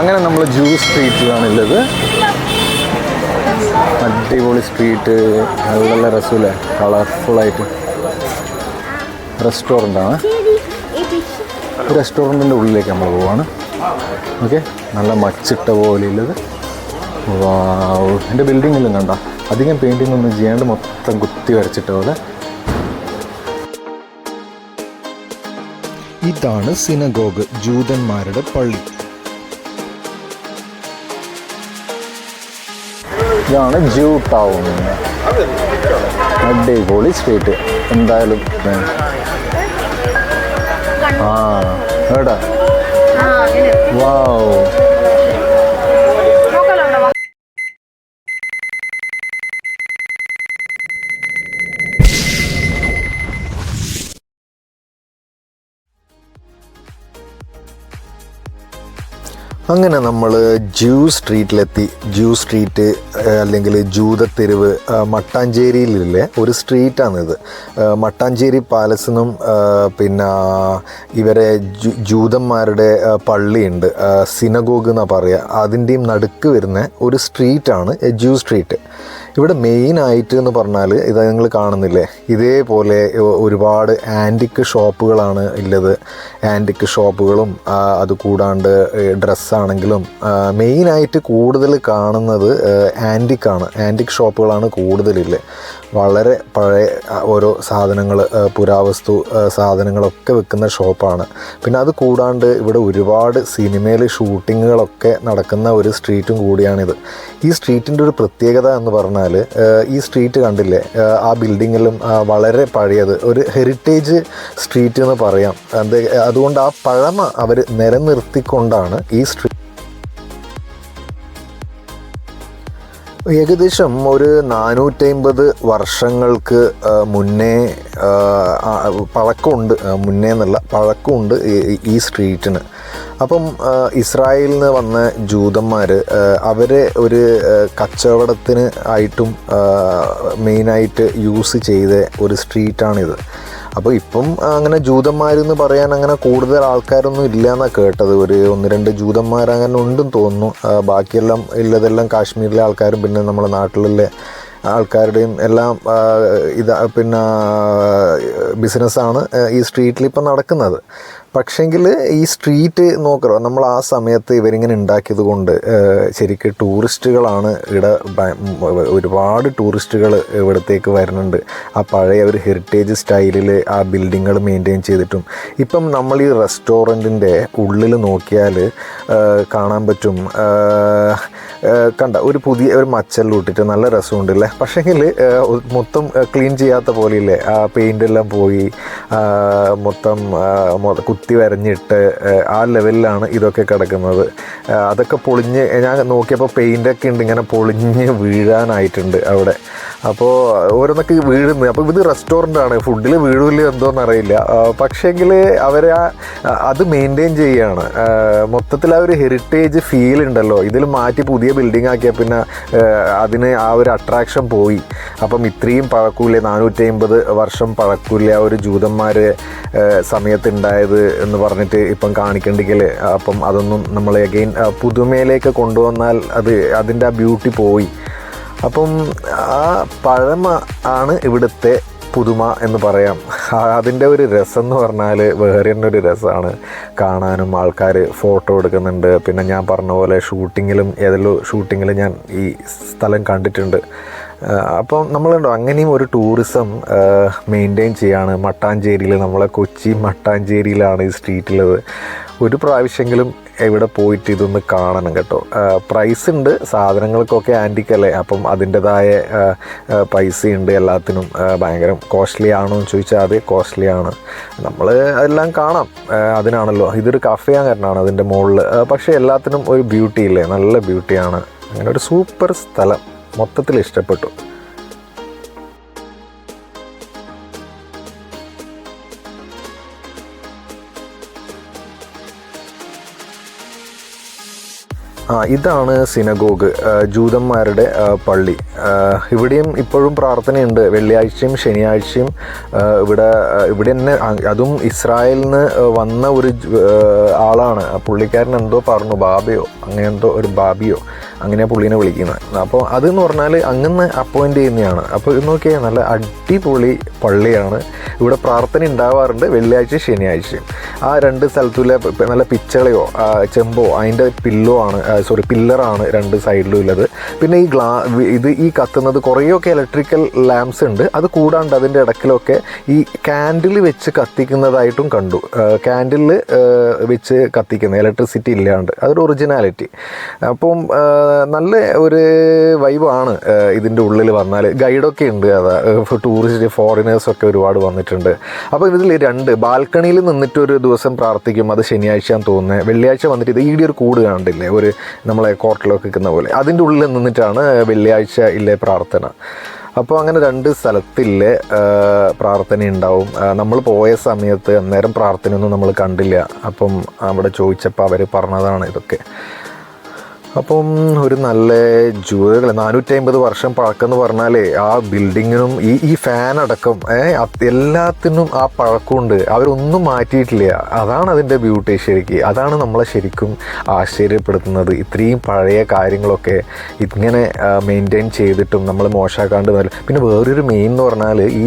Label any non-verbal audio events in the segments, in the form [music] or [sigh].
അങ്ങനെ നമ്മൾ ജൂ സ്ട്രീറ്റിലാണുള്ളത് അടിപൊളി സ്ട്രീറ്റ് നല്ല രസമില്ലേ? കളർഫുള്ളായിട്ട് റെസ്റ്റോറന്റാണ് റെസ്റ്റോറന്റിന്റെ ഉള്ളിലേക്ക് നമ്മൾ പോവാണ്. ഓക്കെ നല്ല മച്ചിട്ട പോലെ ഉള്ളത്. എന്റെ ബിൽഡിങ്ങിലും കണ്ട. അധികം പെയിന്റിംഗ് ഒന്നും ചെയ്യാണ്ട് മൊത്തം കുത്തി വരച്ചിട്ട പോലെ. ഇതാണ് സിനഗോഗ് ജൂതന്മാരുടെ പള്ളി. ഇതാണ് ജൂ ടൗൺ. അടിപൊളി സ്ട്രീറ്റ് എന്തായാലും. ആ എടാ വാവ് അങ്ങനെ നമ്മൾ ജൂ സ്ട്രീറ്റിലെത്തി. ജൂ സ്ട്രീറ്റ് അല്ലെങ്കിൽ ജൂതത്തെരുവ് തെരുവ് മട്ടാഞ്ചേരിയിലുള്ള ഒരു സ്ട്രീറ്റാണിത്. മട്ടാഞ്ചേരി പാലസിനും പിന്നെ ഇവരെ ജൂതന്മാരുടെ പള്ളിയുണ്ട്. സിനഗോഗ് എന്നാണ് പറയുക അതിന്റെയും നടുക്ക് വരുന്ന ഒരു സ്ട്രീറ്റാണ് ജൂ സ്ട്രീറ്റ്. ഇവിടെ മെയിനായിട്ട് എന്ന് പറഞ്ഞാൽ ഇത് നിങ്ങൾ കാണുന്നില്ലേ? ഇതേപോലെ ഒരുപാട് ആന്റിക് ഷോപ്പുകളാണ് ഉള്ളത് ആന്റിക് ഷോപ്പുകളും അത് കൂടാണ്ട് ഡ്രസ്സാണെങ്കിലും മെയിനായിട്ട് കൂടുതൽ കാണുന്നത് ആന്റിക്കാണ് ആന്റിക് ഷോപ്പുകളാണ് കൂടുതലില്ലേ. വളരെ പഴയ ഓരോ സാധനങ്ങൾ പുരാവസ്തു സാധനങ്ങളൊക്കെ വെക്കുന്ന ഷോപ്പാണ്. പിന്നെ അത് കൂടാണ്ട് ഇവിടെ ഒരുപാട് സിനിമയിൽ ഷൂട്ടിങ്ങുകളൊക്കെ നടക്കുന്ന ഒരു സ്ട്രീറ്റും കൂടിയാണിത്. ഈ സ്ട്രീറ്റിന്റെ ഒരു പ്രത്യേകത എന്ന് പറഞ്ഞാൽ ഈ സ്ട്രീറ്റ് കണ്ടില്ലേ ആ, ബിൽഡിങ്ങിലും വളരെ പഴയത് ഒരു ഹെറിറ്റേജ് സ്ട്രീറ്റ് എന്ന് പറയാം. അത് അതുകൊണ്ട് ആ പഴമ അവർ നിലനിർത്തിക്കൊണ്ടാണ് ഈ സ്ട്രീറ്റ് ഏകദേശം ഒരു നാനൂറ്റമ്പത് വർഷങ്ങൾക്ക് മുന്നേ പഴക്കമുണ്ട് മുന്നേ എന്നല്ല പഴക്കമുണ്ട് ഈ സ്ട്രീറ്റിന്. അപ്പം ഇസ്രായേലിൽ നിന്ന് വന്ന ജൂതന്മാർ അവരെ ഒരു കച്ചവടത്തിന് ആയിട്ടും മെയിനായിട്ട് യൂസ് ചെയ്ത ഒരു സ്ട്രീറ്റാണിത്. അപ്പോൾ ഇപ്പം അങ്ങനെ ജൂതന്മാരെന്ന് പറയാൻ അങ്ങനെ കൂടുതൽ ആൾക്കാരൊന്നും ഇല്ല എന്നാണ് കേട്ടത്. ഒരു ഒന്ന് രണ്ട് ജൂതന്മാർ അങ്ങനെ ഉണ്ടെന്ന് തോന്നുന്നു ബാക്കിയെല്ലാം ഉള്ളതെല്ലാം കാശ്മീരിലെ ആൾക്കാരും പിന്നെ നമ്മുടെ നാട്ടിലുള്ള ആൾക്കാരുടെയും എല്ലാം ഇതാ പിന്നെ ബിസിനസ്സാണ് ഈ സ്ട്രീറ്റിൽ ഇപ്പം നടക്കുന്നത്. പക്ഷെങ്കിൽ ഈ സ്ട്രീറ്റ് നോക്കറോ നമ്മൾ ആ സമയത്ത് ഇവരിങ്ങനെ ഉണ്ടാക്കിയത് കൊണ്ട് ശരിക്കും ടൂറിസ്റ്റുകളാണ് ഇവിടെ ഒരുപാട് ടൂറിസ്റ്റുകൾ ഇവിടത്തേക്ക് വരുന്നുണ്ട്. ആ പഴയ ഒരു ഹെറിറ്റേജ് സ്റ്റൈലിൽ ആ ബിൽഡിങ്ങുകൾ മെയിന്റെയിൻ ചെയ്തിട്ടും ഇപ്പം നമ്മൾ ഈ റെസ്റ്റോറന്റിന്റെ ഉള്ളിൽ നോക്കിയാൽ കാണാൻ പറ്റും കണ്ട ഒരു പുതിയ ഒരു മച്ചെല്ലാം ഇട്ടിട്ട് നല്ല രസമുണ്ട് അല്ലേ പക്ഷേങ്കിൽ മൊത്തം ക്ലീൻ ചെയ്യാത്ത പോലെയില്ലേ? ആ പെയിന്റ് എല്ലാം പോയി മൊത്തം കുത്തി വരഞ്ഞിട്ട് ആ ലെവലിലാണ് ഇതൊക്കെ കിടക്കുന്നത്. അതൊക്കെ പൊളിഞ്ഞ് ഞാൻ നോക്കിയപ്പോൾ പെയിന്റൊക്കെ ഉണ്ട് ഇങ്ങനെ പൊളിഞ്ഞ് വീഴാനായിട്ടുണ്ട് അവിടെ. അപ്പോൾ ഓരോന്നൊക്കെ വീഴുന്നു അപ്പോൾ ഇത് റെസ്റ്റോറന്റ് ആണ്. ഫുഡിൽ വീഴില്ല എന്തോന്ന് അറിയില്ല പക്ഷേങ്കിൽ അവർ അത് മെയിന്റെയിൻ ചെയ്യുകയാണ് മൊത്തത്തിൽ ആ ഒരു ഹെറിറ്റേജ് ഫീൽ ഉണ്ടല്ലോ. ഇതിൽ മാറ്റി പുതിയ ബിൽഡിംഗ് ആക്കിയാൽ പിന്നെ അതിന് ആ ഒരു അട്രാക്ഷൻ പോയി. അപ്പം ഇത്രയും പഴക്കൂല നാനൂറ്റി അമ്പത് വർഷം പഴക്കൂല ഒരു ജൂതന്മാർ സമയത്ത് ഉണ്ടായത് എന്ന് പറഞ്ഞിട്ട് ഇപ്പം കാണിക്കണ്ടെങ്കിൽ അപ്പം അതൊന്നും നമ്മൾ അഗെയിൻ പുതുമയിലേക്ക് കൊണ്ടുവന്നാൽ അത് അതിന്റെ ആ ബ്യൂട്ടി പോയി. അപ്പം ആ പഴമ ആണ് ഇവിടുത്തെ പുതുമ എന്ന് പറയാം. അതിന്റെ ഒരു രസം എന്ന് പറഞ്ഞാൽ വേറെ തന്നെ ഒരു രസമാണ് കാണാനും ആൾക്കാർ ഫോട്ടോ എടുക്കുന്നുണ്ട്. പിന്നെ ഞാൻ പറഞ്ഞ പോലെ ഷൂട്ടിങ്ങിലും ഏതെല്ലോ ഷൂട്ടിങ്ങിലും ഞാൻ ഈ സ്ഥലം കണ്ടിട്ടുണ്ട്. അപ്പം നമ്മളുണ്ടോ? അങ്ങനെയും ഒരു ടൂറിസം മെയിന്റെയിൻ ചെയ്യാണ്. മട്ടാഞ്ചേരിയിൽ നമ്മളെ കൊച്ചി മട്ടാഞ്ചേരിയിലാണ് ഈ സ്ട്രീറ്റുള്ളത് ഒരു പ്രാവശ്യമെങ്കിലും എവിടെ പോയിട്ട് ഇതൊന്ന് കാണണം കേട്ടോ. പ്രൈസ് ഉണ്ട് സാധനങ്ങൾക്കൊക്കെ ആന്റിക്കല്ലേ അപ്പം അതിന്റെതായ ഉണ്ട് എല്ലാത്തിനും. ഭയങ്കര കോസ്റ്റ്ലി ആണോ എന്ന് ചോദിച്ചാൽ അത് കോസ്റ്റ്ലി ആണ്. നമ്മൾ അതെല്ലാം കാണാം. അതിനാണല്ലോ. ഇതൊരു കഫേ കാരണമാണ് അതിന്റെ മുകളിൽ പക്ഷേ എല്ലാത്തിനും ഒരു ബ്യൂട്ടി ഇല്ലേ? നല്ല ബ്യൂട്ടിയാണ് അങ്ങനെ ഒരു സൂപ്പർ സ്ഥലം മൊത്തത്തിൽ ഇഷ്ടപ്പെട്ടു. ആ ഇതാണ് സിനഗോഗ് ജൂതന്മാരുടെ പള്ളി. ഇവിടെയും ഇപ്പോഴും പ്രാർത്ഥനയുണ്ട്. വെള്ളിയാഴ്ചയും ശനിയാഴ്ചയും ഇവിടെ ഇവിടെ തന്നെ അതും ഇസ്രായേലിൽ നിന്ന് വന്ന ഒരു ആളാണ്. പുള്ളിക്കാരൻ എന്തോ പറഞ്ഞു ബാബയോ അങ്ങനെ എന്തോ ഒരു ബാബിയോ അങ്ങനെ പുള്ളിനെ വിളിക്കുന്നത് അപ്പോൾ അതെന്ന് പറഞ്ഞാൽ അങ്ങനെ അപ്പോയിന്റ് ചെയ്യുന്നതാണ് അപ്പോൾ ഇത് നോക്കിയാൽ നല്ല അടിപൊളി പള്ളിയാണ്. ഇവിടെ പ്രാർത്ഥന ഉണ്ടാവാറുണ്ട് വെള്ളിയാഴ്ച ശനിയാഴ്ചയും. ആ രണ്ട് സ്ഥലത്തുള്ള നല്ല പിച്ചളയോ ചെമ്പോ അതിന്റെ പില്ലോ ആണ് സോറി പില്ലറാണ് രണ്ട് സൈഡിലും ഉള്ളത്. പിന്നെ ഈ ഗ്ലാ ഇത് ഈ കത്തുന്നത് കുറേയൊക്കെ ഇലക്ട്രിക്കൽ ലാംപ്സ് ഉണ്ട്. അത് കൂടാണ്ട് അതിന്റെ ഇടയ്ക്കിലൊക്കെ ഈ കാൻഡിൽ വെച്ച് കത്തിക്കുന്നതായിട്ടും കണ്ടു. കാൻഡിൽ വെച്ച് കത്തിക്കുന്ന ഇലക്ട്രിസിറ്റി ഇല്ലാണ്ട്. അതൊരു ഒറിജിനാലിറ്റി അപ്പം നല്ല ഒരു വൈബാണ് ഇതിന്റെ ഉള്ളിൽ വന്നാൽ. ഗൈഡൊക്കെ ഉണ്ട് അതാ ടൂറിസ്റ്റ് ഫോറിനേഴ്സൊക്കെ ഒരുപാട് വന്നിട്ടുണ്ട്. അപ്പോൾ ഇതിൽ രണ്ട് ബാൽക്കണിയിൽ നിന്നിട്ട് ഒരു ദിവസം പ്രാർത്ഥിക്കും അത് ശനിയാഴ്ചയാന്ന് തോന്നുന്നത് വെള്ളിയാഴ്ച വന്നിട്ട് ഇത് ഒരു കൂട് കാണണ്ടില്ലേ ഒരു നമ്മളെ കോർട്ടിലൊക്കെ നിൽക്കുന്ന പോലെ. അതിന്റെ ഉള്ളിൽ നിന്നിട്ടാണ് വെള്ളിയാഴ്ച ഇല്ലേ പ്രാർത്ഥന. അപ്പോൾ അങ്ങനെ രണ്ട് സ്ഥലത്തില്ലേ പ്രാർത്ഥന ഉണ്ടാവും. നമ്മൾ പോയ സമയത്ത് അന്നേരം പ്രാർത്ഥനയൊന്നും നമ്മൾ കണ്ടില്ല. അപ്പം അവിടെ ചോദിച്ചപ്പോൾ അവർ പറഞ്ഞതാണ് ഇതൊക്കെ. അപ്പം ഒരു നല്ല ജൂതകൾ നാനൂറ്റി അമ്പത് വർഷം പഴക്കമെന്ന് പറഞ്ഞാൽ ആ ബിൽഡിങ്ങിനും ഈ ഈ ഫാൻ അടക്കം എല്ലാത്തിനും ആ പഴക്കമുണ്ട്. അവരൊന്നും മാറ്റിയിട്ടില്ല. അതാണ് അതിന്റെ ബ്യൂട്ടി ശരിക്കും. അതാണ് നമ്മളെ ശരിക്കും ആശ്ചര്യപ്പെടുത്തുന്നത്. ഇത്രയും പഴയ കാര്യങ്ങളൊക്കെ ഇങ്ങനെ മെയിന്റെയിൻ ചെയ്തിട്ടും നമ്മൾ മോശമാക്കാണ്ട് നല്ല പിന്നെ വേറൊരു മെയിൻ എന്ന് പറഞ്ഞാൽ ഈ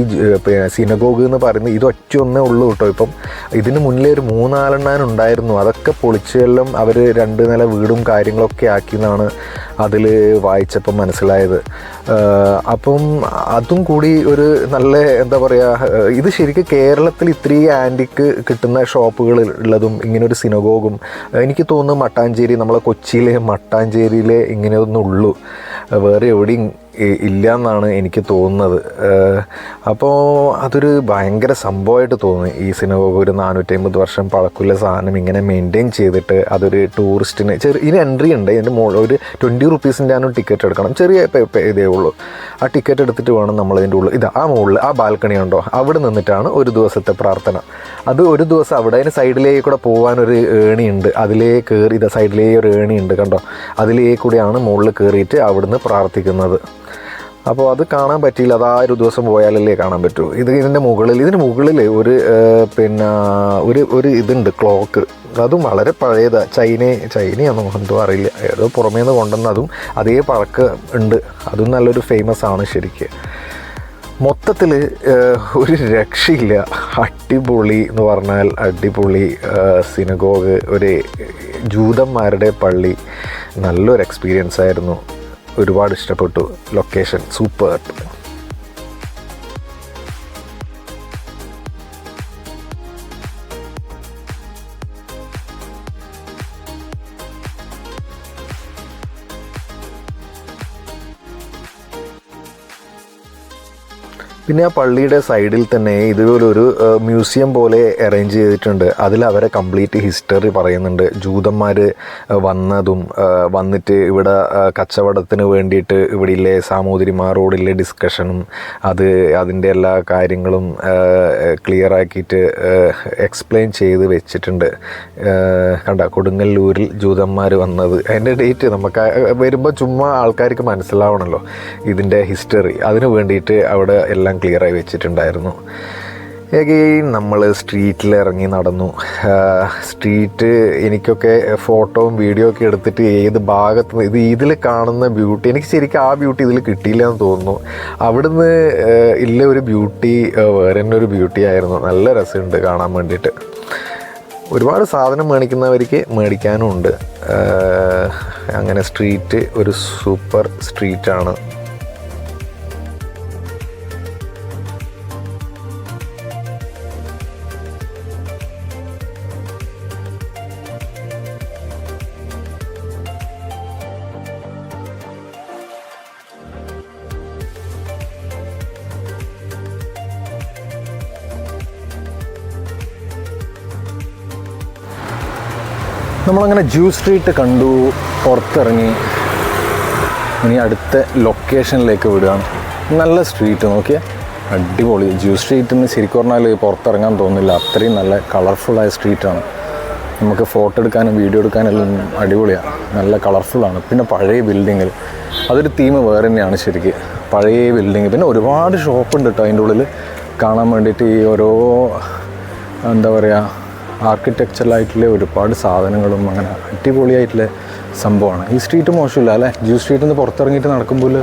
സിനഗോഗ് എന്ന് പറയുന്നത് ഇത് ഒറ്റ ഒന്നേ ഉള്ളൂ കേട്ടോ. ഇപ്പം ഇതിന് മുന്നിലേ ഒരു മൂന്നാലെണ്ണാൻ ഉണ്ടായിരുന്നു അതൊക്കെ പൊളിച്ചെല്ലാം അവർ രണ്ട് നില വീടും കാര്യങ്ങളൊക്കെ ആക്കി എന്നാണ് അതിൽ വായിച്ചപ്പം മനസ്സിലായത്. അപ്പം അതും കൂടി ഒരു നല്ല എന്താ പറയുക ഇത് ശരിക്കും കേരളത്തിൽ ഇത്രയും ആന്റിക്ക് കിട്ടുന്ന ഷോപ്പുകൾ ഉള്ളതും ഇങ്ങനെ ഒരു സിനഗോഗും എനിക്ക് തോന്നുന്നു മട്ടാഞ്ചേരി നമ്മളെ കൊച്ചിയിലെ മട്ടാഞ്ചേരിയിലെ ഇങ്ങനെയൊന്നുള്ളൂ. വേറെ എവിടെയും ഇല്ല എന്നാണ് എനിക്ക് തോന്നുന്നത്. അപ്പോൾ അതൊരു ഭയങ്കര സംഭവമായിട്ട് തോന്നി. ഈ സിനിമ ഒരു നാനൂറ്റി അമ്പത് വർഷം പഴക്കുള്ള സാധനം ഇങ്ങനെ മെയിന്റെയിൻ ചെയ്തിട്ട് അതൊരു ടൂറിസ്റ്റിന് ചെറിയ ഇതിന് എൻട്രി ഉണ്ട്. ഇതിന്റെ മുകളിൽ ഒരു ട്വന്റി റുപ്പീസിന്റെ ആണ് ടിക്കറ്റ് എടുക്കണം. ചെറിയ ഇതേ ഉള്ളൂ. ആ ടിക്കറ്റ് എടുത്തിട്ട് വേണം നമ്മൾ ഇതിന്റെ ഉള്ളിൽ ഇത് ആ മുകളിൽ ആ ബാൽക്കണി ഉണ്ടോ? അവിടെ നിന്നിട്ടാണ് ഒരു ദിവസത്തെ പ്രാർത്ഥന. അത് ഒരു ദിവസം അവിടെ അതിന് സൈഡിലേക്ക് കൂടെ പോകാനൊരു ഏണി ഉണ്ട് അതിലേ കയറി ഇതാ സൈഡിലേ ഒരു ഏണി ഉണ്ട് കണ്ടോ? അതിലേ കൂടെയാണ് മുകളിൽ കയറിയിട്ട് അവിടുന്ന് പ്രാർത്ഥിക്കുന്നത്. അപ്പോൾ അത് കാണാൻ പറ്റിയില്ല. അത് ആ ഒരു ദിവസം പോയാലല്ലേ കാണാൻ പറ്റൂ. ഇത് ഇതിന്റെ മുകളിൽ ഇതിന് മുകളിൽ ഒരു പിന്നെ ഒരു ഒരു ഇതുണ്ട് ക്ലോക്ക്. അതും വളരെ പഴയതാണ് ചൈന ചൈനയാണോ എന്തോ അറിയില്ല. ഏതോ പുറമേ നിന്ന് കൊണ്ടുവന്നതും അതേ പഴക്ക് ഉണ്ട്. അതും നല്ലൊരു ഫേമസ് ആണ് ശരിക്ക്. മൊത്തത്തിൽ ഒരു രക്ഷയില്ല. അടിപൊളി എന്ന് പറഞ്ഞാൽ അടിപൊളി സിനഗോഗ് ഒരു ജൂതന്മാരുടെ പള്ളി. നല്ലൊരു എക്സ്പീരിയൻസ് ആയിരുന്നു. ഒരുപാട് ഇഷ്ടപ്പെട്ടു. ലൊക്കേഷൻ സൂപ്പർ പിന്നെ ആ പള്ളിയുടെ സൈഡിൽ തന്നെ ഇതുപോലെ ഒരു മ്യൂസിയം പോലെ അറേഞ്ച് ചെയ്തിട്ടുണ്ട്. അതിൽ അവരെ കംപ്ലീറ്റ് ഹിസ്റ്ററി പറയുന്നുണ്ട്. ജൂതന്മാർ വന്നതും വന്നിട്ട് ഇവിടെ കച്ചവടത്തിന് വേണ്ടിയിട്ട് ഇവിടെയില്ലേ സാമൂതിരിമാരോടുള്ള ഡിസ്കഷനും അത് അതിന്റെ എല്ലാ കാര്യങ്ങളും ക്ലിയർ ആക്കിയിട്ട് എക്സ്പ്ലെയിൻ ചെയ്ത് വെച്ചിട്ടുണ്ട്. കണ്ട കൊടുങ്ങല്ലൂരിൽ ജൂതന്മാർ വന്നത്. അതിന്റെ ഡേറ്റ് നമുക്ക് വരുമ്പോൾ ചുമ്മാ ആൾക്കാർക്ക് മനസ്സിലാവണമല്ലോ ഇതിന്റെ ഹിസ്റ്ററി അതിന് വേണ്ടിയിട്ട് അവിടെ എല്ലാം ക്ലിയർ ആയി വെച്ചിട്ടുണ്ടായിരുന്നു. എഗെയിൻ നമ്മൾ സ്ട്രീറ്റിൽ ഇറങ്ങി നടന്നു. സ്ട്രീറ്റ് എനിക്കൊക്കെ ഫോട്ടോയും വീഡിയോ ഒക്കെ എടുത്തിട്ട് ഏത് ഭാഗത്ത് ഇത് ഇതിൽ കാണുന്ന ബ്യൂട്ടി എനിക്ക് ശരിക്കും ആ ബ്യൂട്ടി ഇതിൽ കിട്ടിയില്ല എന്ന് തോന്നുന്നു. അവിടുന്ന് ഇല്ല ഒരു ബ്യൂട്ടി വേറെ തന്നെ ഒരു ബ്യൂട്ടി ആയിരുന്നു. നല്ല രസമുണ്ട് കാണാൻ വേണ്ടിയിട്ട്. ഒരുപാട് സാധനം മേടിക്കുന്നവർക്ക് മേടിക്കാനും ഉണ്ട്. അങ്ങനെ സ്ട്രീറ്റ് ഒരു സൂപ്പർ സ്ട്രീറ്റാണ് നമ്മളങ്ങനെ ജ്യൂ സ്ട്രീറ്റ് കണ്ടു പുറത്തിറങ്ങി. ഇനി അടുത്ത ലൊക്കേഷനിലേക്ക് വിടുകയാണ്. നല്ല സ്ട്രീറ്റ് നോക്കിയേ. അടിപൊളി. ജ്യൂ സ്ട്രീറ്റിൽ നിന്ന് ശരിക്കും പറഞ്ഞാൽ പുറത്തിറങ്ങാൻ തോന്നില്ല അത്രയും നല്ല കളർഫുള്ളായ സ്ട്രീറ്റാണ് നമുക്ക് ഫോട്ടോ എടുക്കാനും വീഡിയോ എടുക്കാനും അടിപൊളിയാണ് നല്ല കളർഫുള്ളാണ് പിന്നെ പഴയ ബിൽഡിങ്ങിൽ അതൊരു തീം വേറെ തന്നെയാണ് ശരിക്ക്. പഴയ ബിൽഡിങ് പിന്നെ ഒരുപാട് ഷോപ്പ് ഉണ്ട് കേട്ടോ അതിന്റെ ഉള്ളിൽ കാണാൻ വേണ്ടിയിട്ട് ഈ ഓരോ എന്താ പറയുക ആർക്കിടെക്ചറലായിട്ടുള്ള ഒരുപാട് സാധനങ്ങളും അങ്ങനെ അടിപൊളിയായിട്ടുള്ള സംഭവമാണ്. ഈ സ്ട്രീറ്റ് മോശമില്ല അല്ലേ? ജ്യൂ സ്ട്രീറ്റിൽ നിന്ന് പുറത്തിറങ്ങിയിട്ട് നടക്കുമ്പോൾ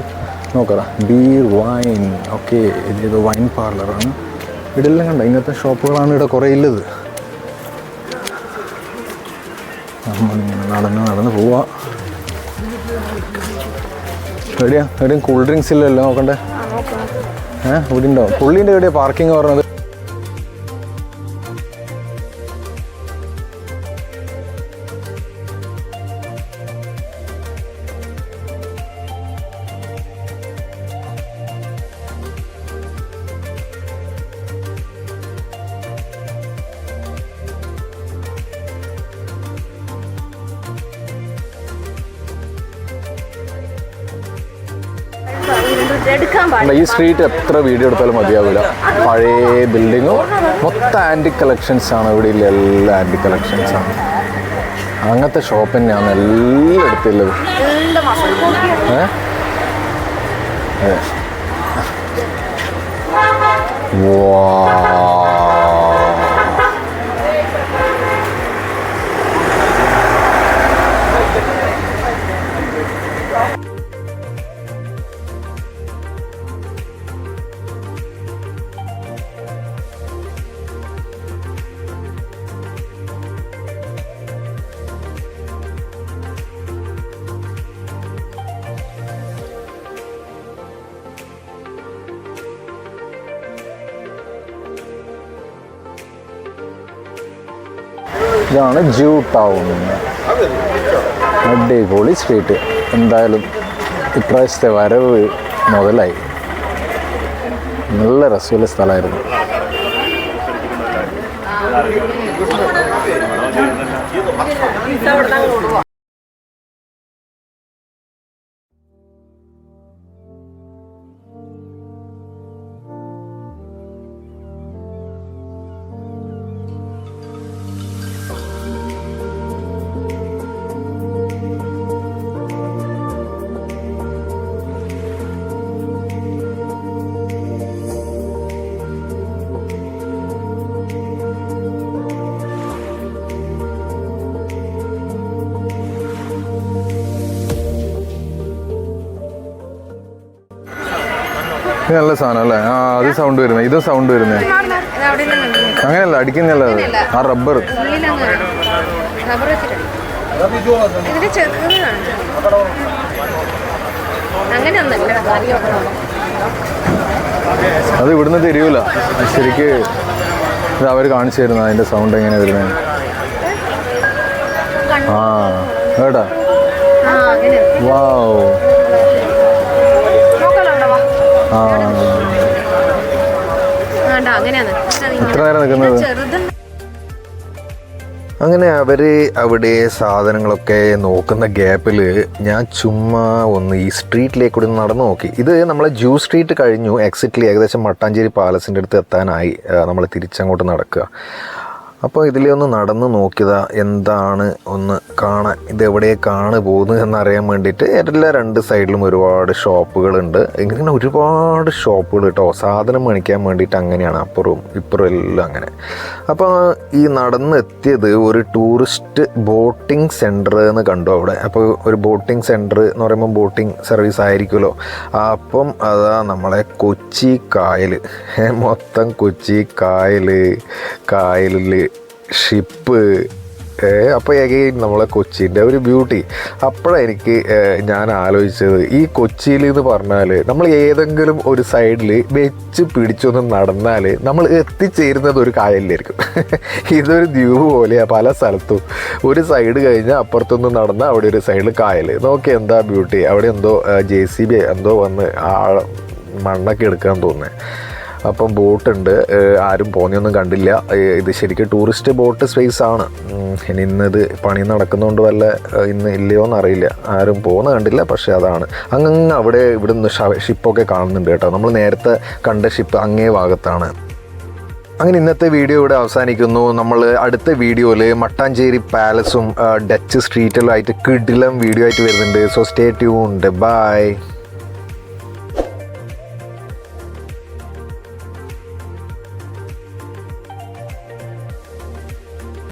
നോക്കാം ബീർ വൈൻ ഓക്കെ ഇത് വൈൻ പാർലറാണ് ഇവിടെല്ലാം കണ്ട? ഇങ്ങനത്തെ ഷോപ്പുകളാണ് ഇവിടെ കുറേ ഉള്ളത്. നമ്മളിങ്ങനെ നടന്ന് നടന്ന് പോവാ. റെഡിയാ എവിടെയും കൂൾ ഡ്രിങ്ക്സ് ഇല്ലല്ലോ നോക്കണ്ടേ? ഏഹ് ഇവിടെ ഉണ്ടോ? പുള്ളീന്റെ എവിടെയാണ് പാർക്കിംഗ് പറഞ്ഞത് ഈ സ്ട്രീറ്റ് എത്ര വീഡിയോ എടുത്താലും മതിയാവില്ല. പഴയ ബിൽഡിങ്ങും മൊത്തം ആന്റി കളക്ഷൻസ് ആണ്. ഇവിടെ ഇല്ല എല്ലാ ആന്റി കളക്ഷൻസ് ആണ്. അങ്ങനത്തെ ഷോപ്പ് തന്നെയാണ് എല്ലാം എടുത്തുള്ളത് ഏ? അതെ. വാ. ഇതാണ് ജൂ ടൗൺ. അടിപൊളി സ്ട്രീറ്റ് എന്തായാലും ഇപ്രാവശ്യത്തെ വരവ് മുതലായി. നല്ല രസമുള്ള സ്ഥലമായിരുന്നു. ഇത് നല്ല സാധനം അല്ലേ? ആ അത് സൗണ്ട് വരുന്നത് ഇത് സൗണ്ട് വരുന്നത് നിന്ന് അങ്ങനെയല്ല അടിക്കുന്നില്ല അത്? ആ റബ്ബർ അത് ഇവിടുന്ന് തിരിയൂല. ശരിക്ക് ഇത് അവർ കാണിച്ചു തരുന്ന അതിന്റെ സൗണ്ട് എങ്ങനെ വരുന്നത് ആ കേട്ടാ? വാവ് എത്ര നേരം നിൽക്കുന്നത്? അങ്ങനെ അവർ അവിടെ സാധനങ്ങളൊക്കെ നോക്കുന്ന ഗ്യാപ്പിൽ ഞാൻ ചുമ്മാ ഒന്ന് ഈ സ്ട്രീറ്റിലേക്ക് കൂടി നടന്നു നോക്കി. ഇത് നമ്മളെ ജൂ സ്ട്രീറ്റ് കഴിഞ്ഞു. എക്സിറ്റിൽ ഏകദേശം മട്ടാഞ്ചേരി പാലസിന്റെ അടുത്ത് എത്താനായി. നമ്മൾ തിരിച്ചങ്ങോട്ട് നടക്കുക. അപ്പോൾ ഇതിലെ ഒന്ന് നടന്ന് നോക്കിയതാ എന്താണ് ഒന്ന് കാണാൻ ഇത് എവിടേക്കാണ് പോകുന്നത് എന്നറിയാൻ വേണ്ടിയിട്ട് എല്ലാ രണ്ട് സൈഡിലും ഒരുപാട് ഷോപ്പുകളുണ്ട്. ഇങ്ങനെ ഒരുപാട് ഷോപ്പുകൾ കേട്ടോ സാധനം മേടിക്കാൻ വേണ്ടിയിട്ട് അങ്ങനെയാണ് അപ്പുറവും ഇപ്പുറവും എല്ലാം അങ്ങനെ. അപ്പോൾ ഈ നടന്ന് എത്തിയത് ഒരു ടൂറിസ്റ്റ് ബോട്ടിംഗ് സെന്റർ എന്ന് കണ്ടു അവിടെ. അപ്പോൾ ഒരു ബോട്ടിംഗ് സെന്റർ എന്ന് പറയുമ്പോൾ ബോട്ടിംഗ് സർവീസ് ആയിരിക്കുമല്ലോ. അപ്പം അതാ നമ്മളെ കൊച്ചി കായൽ മൊത്തം കൊച്ചി കായൽ കായലിൽ ഷിപ്പ്. അപ്പോൾ എഗെയിൻ നമ്മളെ കൊച്ചിന്റെ ഒരു ബ്യൂട്ടി. അപ്പോഴാണ് എനിക്ക് ഞാൻ ആലോചിച്ചത്. ഈ കൊച്ചിയിൽ എന്ന് പറഞ്ഞാൽ നമ്മൾ ഏതെങ്കിലും ഒരു സൈഡിൽ വെച്ച് പിടിച്ചൊന്ന് നടന്നാൽ നമ്മൾ എത്തിച്ചേരുന്നത് ഒരു കായലിലായിരിക്കും. [laughs] ഇതൊരു ദ്വീപ് പോലെയാണ് പല സ്ഥലത്തും. ഒരു സൈഡ് കഴിഞ്ഞാൽ അപ്പുറത്തൊന്ന് നടന്ന അവിടെ ഒരു സൈഡിൽ കായൽ നോക്കി എന്താ ബ്യൂട്ടി. അവിടെ എന്തോ ജെ സി ബി എന്തോ വന്ന് ആ മണ്ണൊക്കെ എടുക്കാൻ തോന്നുന്നത് അപ്പം ബോട്ടുണ്ട്. ആരും പോകുന്നൊന്നും കണ്ടില്ല. ഇത് ശരിക്കും ടൂറിസ്റ്റ് ബോട്ട് സ്പേസ് ആണ്. ഇനി ഇന്നത് പണി നടക്കുന്നതുകൊണ്ട് വല്ല ഇന്ന് ഇല്ലയോ എന്നറിയില്ല ആരും പോകുന്ന കണ്ടില്ല പക്ഷേ അതാണ്. അങ്ങ് അവിടെ ഇവിടുന്ന് നിന്ന് ഷിപ്പൊക്കെ കാണുന്നുണ്ട് കേട്ടോ. നമ്മൾ നേരത്തെ കണ്ട ഷിപ്പ് അങ്ങേ ഭാഗത്താണ്. അങ്ങനെ ഇന്നത്തെ വീഡിയോ ഇവിടെ അവസാനിക്കുന്നു. നമ്മൾ അടുത്ത വീഡിയോയിൽ മട്ടാഞ്ചേരി പാലസും ഡച്ച് സ്ട്രീറ്റിലും ആയിട്ട് കിഡിലും വീഡിയോ ആയിട്ട് വരുന്നുണ്ട്. So stay tuned by